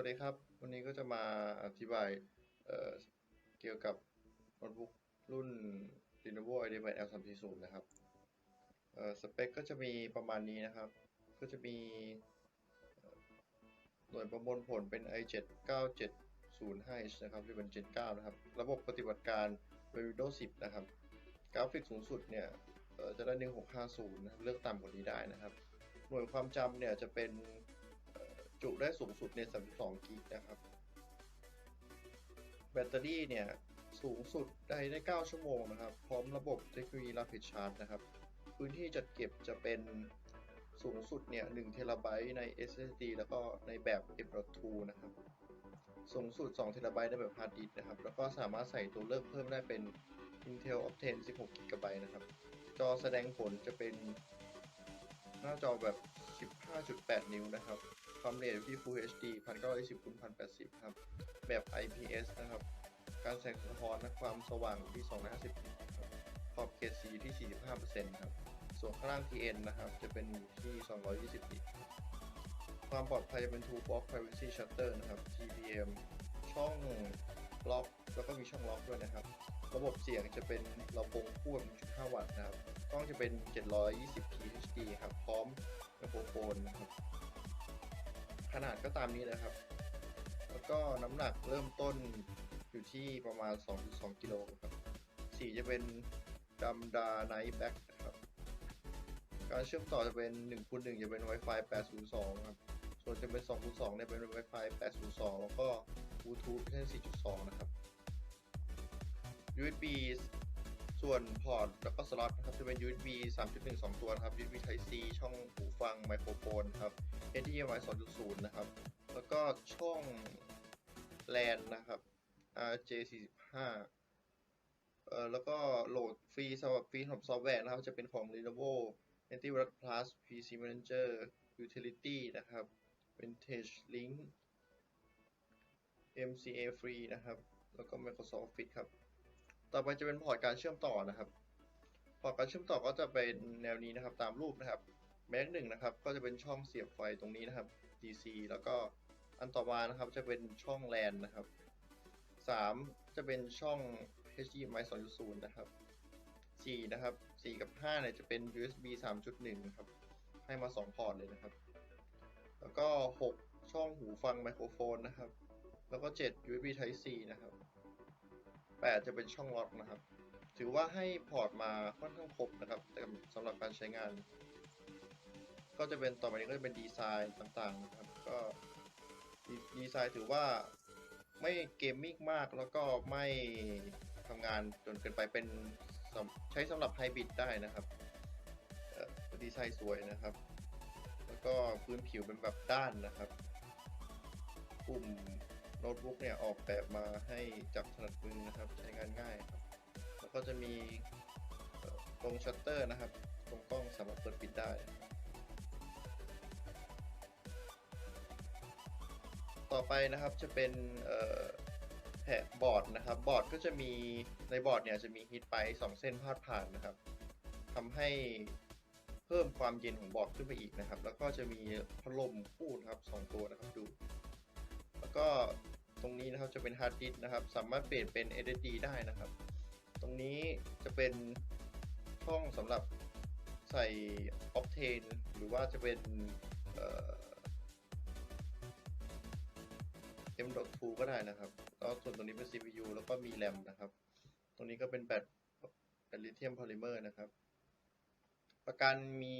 วัสดีครับ วันนี้ก็จะมาอธิบายเเกี่ยวกับโน้ตบุ๊กรุ่น Lenovo IdeaPad L340 นะครับสเปคก็จะมีประมาณนี้นะครับ ก็จะมีหน่วยประมวลผลเป็น i7 9705H นะครับที่เป็น Gen 9 นะครับ ระบบปฏิบัติการเป็น Windows 10 นะครับ กราฟิกสูงสุดเนี่ยจะได้ 1650 เลือกต่ำกว่านี้ได้นะครับ หน่วยความจำเนี่ยจะเป็น จุได้สูงสุดใน 32 กิกนะครับ แบตเตอรี่เนี่ย สูงสุดได้ได้ 9 ชั่วโมงนะครับ พร้อมระบบเทคโนโลยี Rapid Charge นะครับ พื้นที่จัดเก็บจะเป็นสูงสุดเนี่ย1เทราไบต์ใน SSD แล้วก็ในแบบ M.2 นะครับ สูงสุด2เทราไบต์ในแบบ Hard Disk นะครับ แล้วก็สามารถใส่ตัวเลือกเพิ่มได้เป็น Intel Optane 16 GB นะครับ จอแสดงผลจะเป็นหน้าจอแบบ 15.8 นิ้วนะครับ ความเร็วอยู่ที่ Full HD 1920คูณ1080 ครับ แบบ IPS นะครับ การแสงสะท้อนและความสว่างอยู่ที่ 250นิตครับ ขอบเขตสีอยู่ที่ 45%ครับ ส่วนข้างล่าง TN นะครับ จะเป็นอยู่ที่ 220นิตความปลอดภัยจะเป็น Two Box Privacy Shutter นะครับ TPM ช่องล็อก แล้วก็มีช่องล็อกด้วยนะครับ ระบบเสียงจะเป็นลำโพงคู่1.5 วัตต์นะครับ กล้องจะเป็น 720p HD ครับ พร้อมไมโครโฟนนะครับ นาดก็ตามนี้เลยครับ แล้วก็น้ำหนักเริ่มต้นอยู่ที่ประมาณ 2.2 กิโลครับ สีจะเป็นดำดาไนท์แบ็กนะครับ การเชื่อมต่อจะเป็น1คูณ1จะเป็น Wi-Fi 802 ครับ ส่วนจะเป็น2คูณ2เนี่ยเป็น Wi-Fi 802 แล้วก็ Bluetooth เป็น4.2 นะครับ USB ส่วนพอร์ตแล้วก็สล็อตนะครับจะเป็น USB 3.1 2 ตัวนะครับ USB Type C ช่องหูฟังไมโครโฟนครับ HDMI 2.0 นะครับ แล้วก็ช่อง LAN นะครับ RJ45 เอ่อแล้วก็โหลดฟรีสำหรับฟรีสำหรับซอฟต์แวร์นะครับ จะเป็นของ Lenovo Antivirus Plus PC Manager Utility นะครับ Vintage Link MCA Free นะครับ แล้วก็ Microsoft Office ครับ ต่อไปจะเป็นพอร์ตการเชื่อมต่อนะครับ พอร์ตการเชื่อมต่อก็จะเป็นแนวนี้นะครับตามรูปนะครับ แม็กหนึ่งนะครับ ก็จะเป็นช่องเสียบไฟตรงนี้นะครับ DC แล้วก็อันต่อมานะครับจะเป็นช่อง LAN นะครับ 3 จะเป็นช่อง HDMI 2.0 นะครับ 4 นะครับ 4 กับ 5 เนี่ยจะเป็น USB 3.1 นะครับ ให้มา 2 พอร์ตเลยนะครับ แล้วก็ 6 ช่องหูฟังไมโครโฟนนะครับ แล้วก็ 7 USB Type C นะครับ 8 จะเป็นช่องล็อกนะครับ ถือว่าให้พอร์ตมาค่อนข้างครบนะครับสำหรับการใช้งาน ก็จะเป็นต่อไปนี้ก็จะเป็นดีไซน์ต่างๆนะครับ ก็ดีไซน์ถือว่าไม่เกมมิ่งมากแล้วก็ไม่ทำงานจนเกินไปเป็นใช้สำหรับไฮบริดได้นะครับดีไซน์สวยนะครับ แล้วก็พื้นผิวเป็นแบบด้านนะครับกลุ่มโน้ตบุ๊กเนี่ยออกแบบมาให้จับถนัดมือนะครับใช้งานง่ายครับ แล้วก็จะมีเอ่อตรงชัตเตอร์นะครับ ตรงกล้องสามารถเปิดปิดได้ ต่อไปนะครับจะเป็นเอ่อแผงบอร์ดนะครับ บอร์ดก็จะมีในบอร์ดเนี่ยจะมีฮีทไปสองเส้นพาดผ่านนะครับทำให้เพิ่มความเย็นของบอร์ดขึ้นไปอีกนะครับ แล้วก็จะมีพัดลมคู่นะครับสองตัวนะครับดู แล้วก็ตรงนี้นะครับจะเป็นฮาร์ดดิสก์นะครับ สามารถเปลี่ยนเป็น SSD ได้นะครับ ตรงนี้จะเป็นช่องสำหรับใส่ Optane หรือว่าจะเป็น M.2 ก็ได้นะครับแล้วส่วนตรงนี้เป็น CPU แล้วก็มี RAM นะครับ ตรงนี้ก็เป็นแบตแบตลิเธียมพอลิเมอร์นะครับ ประกันมี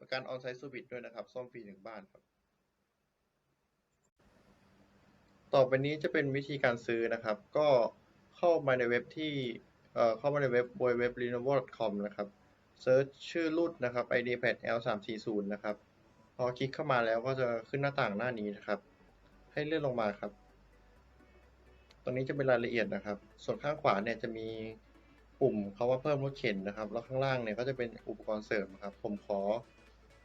ประกัน on-site service ด้วยนะครับ ซ่อมฟรีถึงบ้านครับ ต่อไปนี้จะเป็นวิธีการซื้อนะครับ ก็เข้ามาในเว็บที่เเข้ามาในเว็บ www.lenovo.com นะครับเซิร์ชชื่อรุ่นนะครับ idpad L340 นะครับ พอคลิกเข้ามาแล้วก็จะขึ้นหน้าต่างหน้านี้นะครับ ให้เลื่อนลงมาครับ ตรงนี้จะเป็นรายละเอียดนะครับ ส่วนข้างขวาเนี่ยจะมีปุ่มเขาว่าเพิ่มรถเข็นนะครับ แล้วข้างล่างเนี่ยก็จะเป็นอุปกรณ์เสริมครับ ผมขอ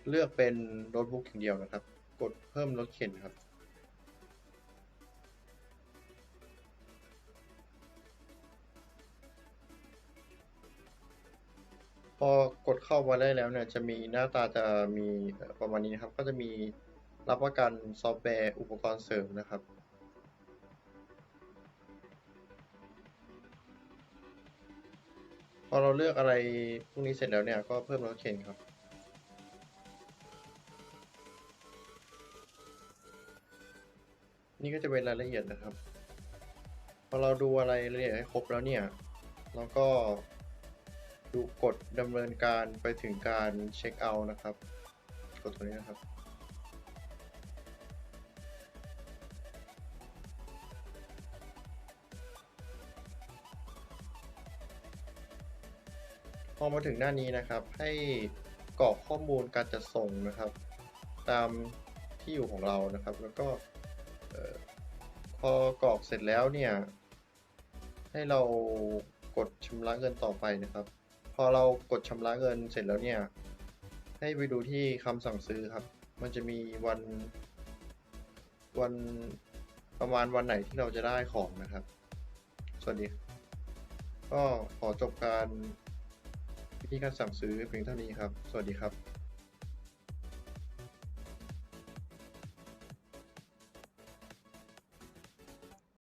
เลือกเป็นโน้ตบุ๊กอย่างเดียวนะครับ กดเพิ่มรถเข็นครับพอกดเข้ามาได้แล้วเนี่ยจะมีหน้าตาจะมีประมาณนี้นะครับ ก็จะมี รับประกันซอฟต์แวร์อุปกรณ์เสริมนะครับ พอเราเลือกอะไรพวกนี้เสร็จแล้วเนี่ยก็เพิ่มรถเข็นครับ นี่ก็จะเป็นรายละเอียดนะครับ พอเราดูอะไรรายละเอียดให้ครบแล้วเนี่ยเราก็ดูกดดำเนินการไปถึงการเช็คเอาท์นะครับ กดตรงนี้นะครับ พอมาถึงหน้านี้นะครับ ให้กรอกข้อมูลการจัดส่งนะครับ ตามที่อยู่ของเรานะครับ แล้วก็พอกรอกเสร็จแล้วเนี่ย ให้เรากดชำระเงินต่อไปนะครับ พอเรากดชำระเงินเสร็จแล้วเนี่ย ให้ไปดูที่คำสั่งซื้อครับ มันจะมีวันวันประมาณวันไหนที่เราจะได้ของนะครับ สวัสดี ก็ขอจบการ มีการสั่งซื้อเพียงเท่านี้ครับ สวัสดีครับ